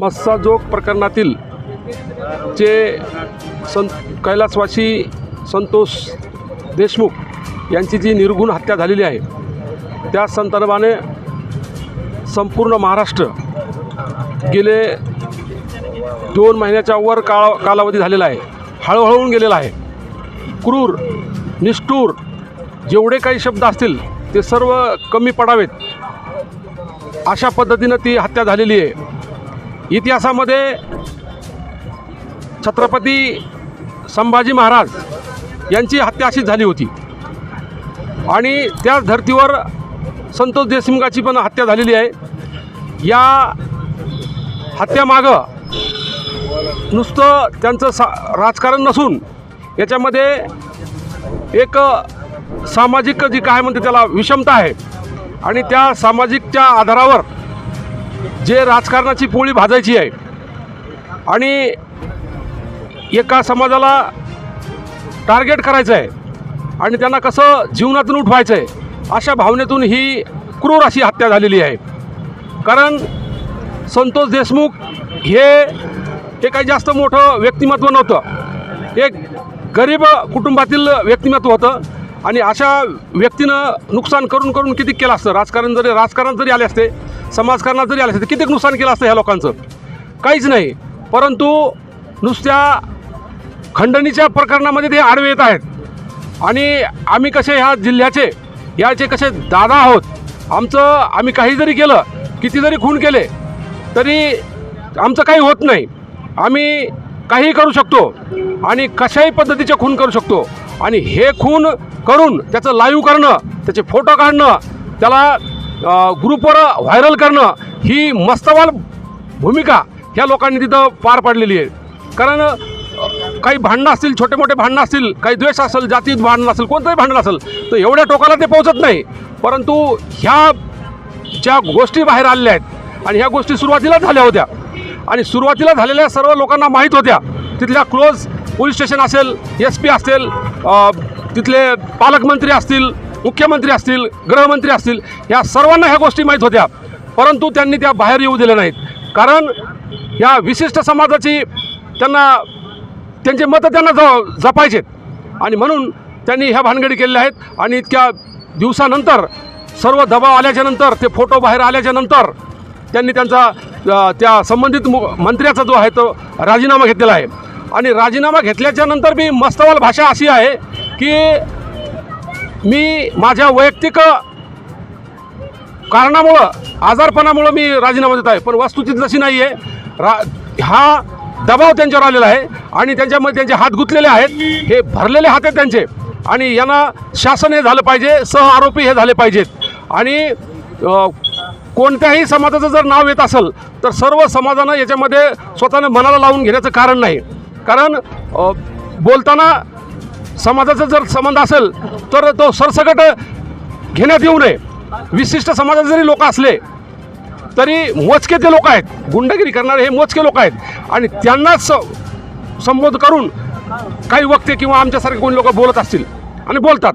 मस्साजोग प्रकरणातील जे सं कैलासवासी संतोष देशमुख यांची जी निर्गुण हत्या झालेली आहे त्या संदर्भाने संपूर्ण महाराष्ट्र गेले दोन महिन्याच्या वर काळ कालावधी झालेला आहे. हळूहळून गेलेला आहे. क्रूर निष्ठूर जेवढे काही शब्द असतील ते सर्व कमी पडावेत. अशा पद्धतीनं ती हत्या झालेली आहे. इतिहासामध्ये छत्रपती संभाजी महाराज यांची हत्या अशीच झाली होती. आणि त्याच धर्तीवर संतोष देशमुखाची पण हत्या झालेली आहे. या हत्यामागं नुसतं त्यांचं सा राजकारण नसून याच्यामध्ये एक सामाजिक जी काय म्हणते त्याला विषमता आहे. आणि त्या सामाजिकच्या आधारावर जे राजकारणाची पोळी भाजायची आहे आणि एका समाजाला टार्गेट करायचं आहे आणि त्यांना कसं जीवनातून उठवायचं आहे अशा भावनेतून ही क्रूर अशी हत्या झालेली आहे. कारण संतोष देशमुख हे हे काही जास्त मोठं व्यक्तिमत्व नव्हतं. एक गरीब कुटुंबातील व्यक्तिमत्व होतं आणि अशा व्यक्तीनं नुकसान करून करून किती केलं असतं? राजकारण जरी राजकारण जरी आले असते समाजकारणात जरी आले असते किती नुकसान केलं असतं ह्या लोकांचं? काहीच नाही. परंतु नुसत्या खंडणीच्या प्रकरणामध्ये ते आडवे येत आहेत. आणि आम्ही कसे ह्या जिल्ह्याचे याचे कसे दादा आहोत? आमचं आम्ही काही जरी केलं किती जरी खून केले तरी आमचं काही होत नाही. आम्ही काहीही करू शकतो आणि कशाही पद्धतीचे खून करू शकतो. आणि हे खून करून त्याचं लाईव्ह करणं त्याचे फोटो काढणं त्याला ग्रुपवर व्हायरल करणं ही मस्तवाल भूमिका ह्या लोकांनी तिथं पार पाडलेली आहे. कारण काही भांडणं असतील छोटे मोठे भांडणं असतील काही द्वेष असेल जातीत भांडणं असेल कोणतंही भांडणं असेल तर एवढ्या टोकाला ते पोहोचत नाही. परंतु ह्या ज्या गोष्टी बाहेर आलेल्या आहेत आणि ह्या गोष्टी सुरुवातीला झाल्या होत्या आणि सुरुवातीला झालेल्या सर्व लोकांना माहीत होत्या तिथल्या क्लोज पोलीस स्टेशन असेल एस पी असेल तिथले पालकमंत्री असतील मुख्यमंत्री असतील गृहमंत्री असतील या सर्वांना ह्या गोष्टी माहीत होत्या. परंतु त्यांनी त्या बाहेर येऊ दिल्या नाहीत. कारण या विशिष्ट समाजाची त्यांना त्यांचे मतं त्यांना ज जपायचेत. आणि म्हणून त्यांनी ह्या भानगडी केलेल्या आहेत. आणि इतक्या दिवसानंतर सर्व दबाव आल्याच्यानंतर ते फोटो बाहेर आल्याच्यानंतर त्यांनी त्यांचा त्या संबंधित मु मंत्र्याचा जो आहे तो राजीनामा घेतलेला आहे. आणि राजीनामा घेतल्याच्यानंतर मी बी मस्तवाल भाषा अशी आहे की मी माझ्या वैयक्तिक कारणामुळं आजारपणामुळं मी राजीनामा देत आहे. पण वस्तुस्थिती तशी नाही आहे रा हा दबाव त्यांच्यावर आलेला आहे आणि त्यांच्यामध्ये त्यांचे हात गुंतलेले आहेत. हे भरलेले हात आहेत त्यांचे. आणि यांना शासन हे झालं पाहिजे सह आरोपी हे झाले पाहिजेत. आणि कोणत्याही समाजाचं जर नाव येत असेल तर सर्व समाजानं याच्यामध्ये स्वतःनं मनाला लावून घेण्याचं कारण नाही. कारण बोलताना समाजाचा जर संबंध असेल तर तो सरसकट घेण्यात येऊ नये. विशिष्ट समाजाचे जरी लोक असले तरी मोजके ते लोक आहेत. गुंडगिरी करणारे हे मोजके लोक आहेत. आणि त्यांनाच स- संबोध करून काही वक्ते किंवा आमच्यासारखे कोणी लोक बोलत असतील आणि बोलतात.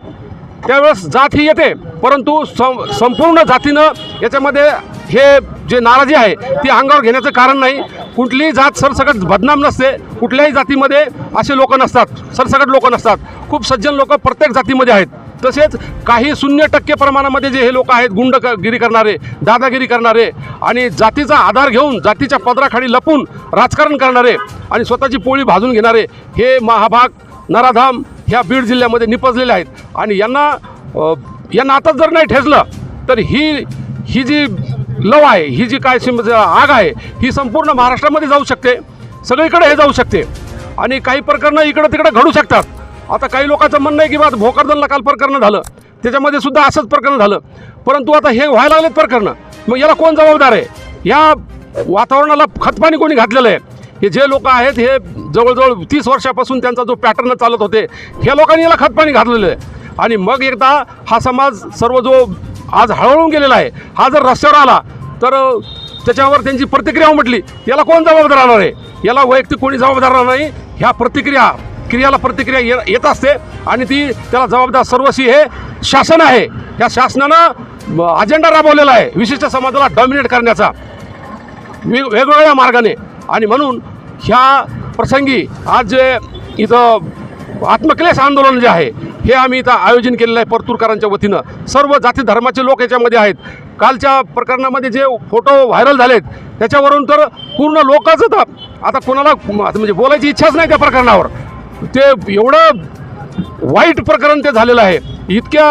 त्यावेळेस जात ही येते परंतु सं संपूर्ण जातीनं याच्यामध्ये हे जे नाराजी आहे ती अंगावर घेण्याचं कारण नाही. कुठलीही जात सरसकट बदनाम नसते. कुठल्याही जातीमध्ये असे लोक नसतात. सरसकट लोक नसतात. खूप सज्जन लोक प्रत्येक जातीमध्ये आहेत. तसेच काही शून्य टक्के प्रमाणामध्ये जे हे लोक आहेत गुंडगिरी करणारे दादागिरी करणारे आणि जातीचा आधार घेऊन जातीच्या पदराखाली लपून राजकारण करणारे आणि स्वतःची पोळी भाजून घेणारे हे महाभाग नराधाम ह्या बीड जिल्ह्यामध्ये निपजलेले आहेत. आणि यांना यांना आता जर नाही ठेचलं तर ही ही जी लव आहे ही जी काय आग आहे ही संपूर्ण महाराष्ट्रामध्ये जाऊ शकते. सगळीकडे हे जाऊ शकते. आणि काही प्रकरणं इकडं तिकडं घडू शकतात. आता काही लोकांचं म्हणणं आहे की बा भोकरदनला काल प्रकरण झालं. त्याच्यामध्ये सुद्धा असंच प्रकरण झालं. परंतु आता हे व्हायला लागलेत प्रकरणं. मग याला कोण जबाबदार आहे? या वातावरणाला खतपाणी कोणी घातलेलं आहे? हे जे लोक आहेत हे जवळजवळ तीस वर्षापासून त्यांचा जो पॅटर्न चालत होते ह्या लोकांनी याला खतपाणी घातलेलं आहे. आणि मग एकदा हा समाज सर्व जो आज हळहळून गेलेला आहे. हा जर रस्त्यावर आला तर त्याच्यावर त्यांची प्रतिक्रिया उमटली. याला कोण जबाबदार राहणार आहे? याला वैयक्तिक कोणी जबाबदार राहणार नाही? ह्या प्रतिक्रिया क्रियाला प्रतिक्रिया ये येत असते आणि ती त्याला जबाबदार सर्वस्वी हे शासन आहे. या शासनानं अजेंडा राबवलेला आहे. विशिष्ट समाजाला डॉमिनेट करण्याचा. वेग वेगवेगळ्या मार्गाने. आणि म्हणून ह्या प्रसंगी आज जे इथं आत्मक्लेश आंदोलन जे आहे हे आम्ही इथं आयोजन केलेलं आहे परतूरकरांच्या वतीनं. सर्व जाती धर्माचे लोक याच्यामध्ये आहेत. कालच्या प्रकरणामध्ये जे फोटो व्हायरल झालेत त्याच्यावरून तर पूर्ण लोकच आता आता कोणाला आता म्हणजे बोलायची इच्छाच नाही त्या प्रकरणावर. ते एवढं वाईट प्रकरण ते झालेलं आहे. इतक्या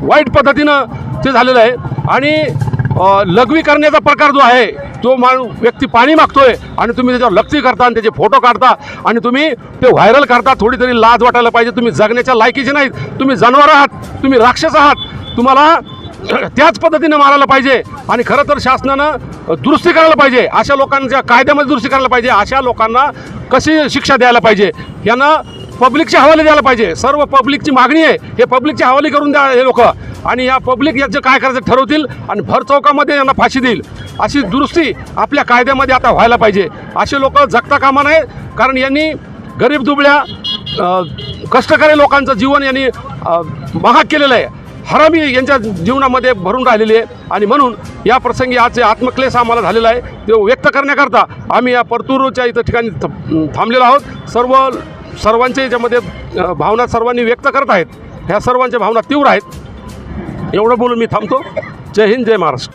वाईट पद्धतीनं ते झालेलं आहे. आणि लघवी करण्याचा प्रकार जो आहे तो माणूस व्यक्ती पाणी मागतोय आणि तुम्ही त्याच्यावर लक्ष करता आणि त्याचे फोटो काढता आणि तुम्ही ते व्हायरल करता थोडी तरी लाज वाटायला पाहिजे. तुम्ही जगण्याच्या लायकीचे नाहीत. तुम्ही जनावर आहात. तुम्ही राक्षस आहात. तुम्हाला त्याच पद्धतीने मारायला पाहिजे. आणि खरं तर शासनानं दुरुस्ती करायला पाहिजे. अशा लोकांच्या कायद्यामध्ये दुरुस्ती करायला पाहिजे. अशा लोकांना कशी शिक्षा द्यायला पाहिजे? यांना पब्लिकच्या हवाले द्यायला पाहिजे. सर्व पब्लिकची मागणी आहे. हे पब्लिकच्या हवाले करून द्या हे लोक. आणि या पब्लिक याचं काय करायचं ठरवतील आणि भर चौकामध्ये यांना फाशी देईल. अशी दुरुस्ती आपल्या कायद्यामध्ये आता व्हायला पाहिजे. असे लोक जगता कामा नये. कारण यांनी गरीब दुबळ्या कष्टकरी लोकांचं जीवन यांनी महाग केलेलं आहे. हरामी यांच्या जीवनामध्ये भरून राहिलेली आहे. आणि म्हणून या प्रसंगी आज आत्मक्लेश आम्हाला झालेला आहे तो व्यक्त करण्याकरता आम्ही या परतूरच्या इथं ठिकाणी थांबलेलो आहोत. सर्व सर्वांच्या याच्यामध्ये भावना सर्वांनी व्यक्त करत आहेत. ह्या सर्वांच्या भावना तीव्र आहेत. एवढं बोलून मी थांबतो. जय हिंद जय महाराष्ट्र.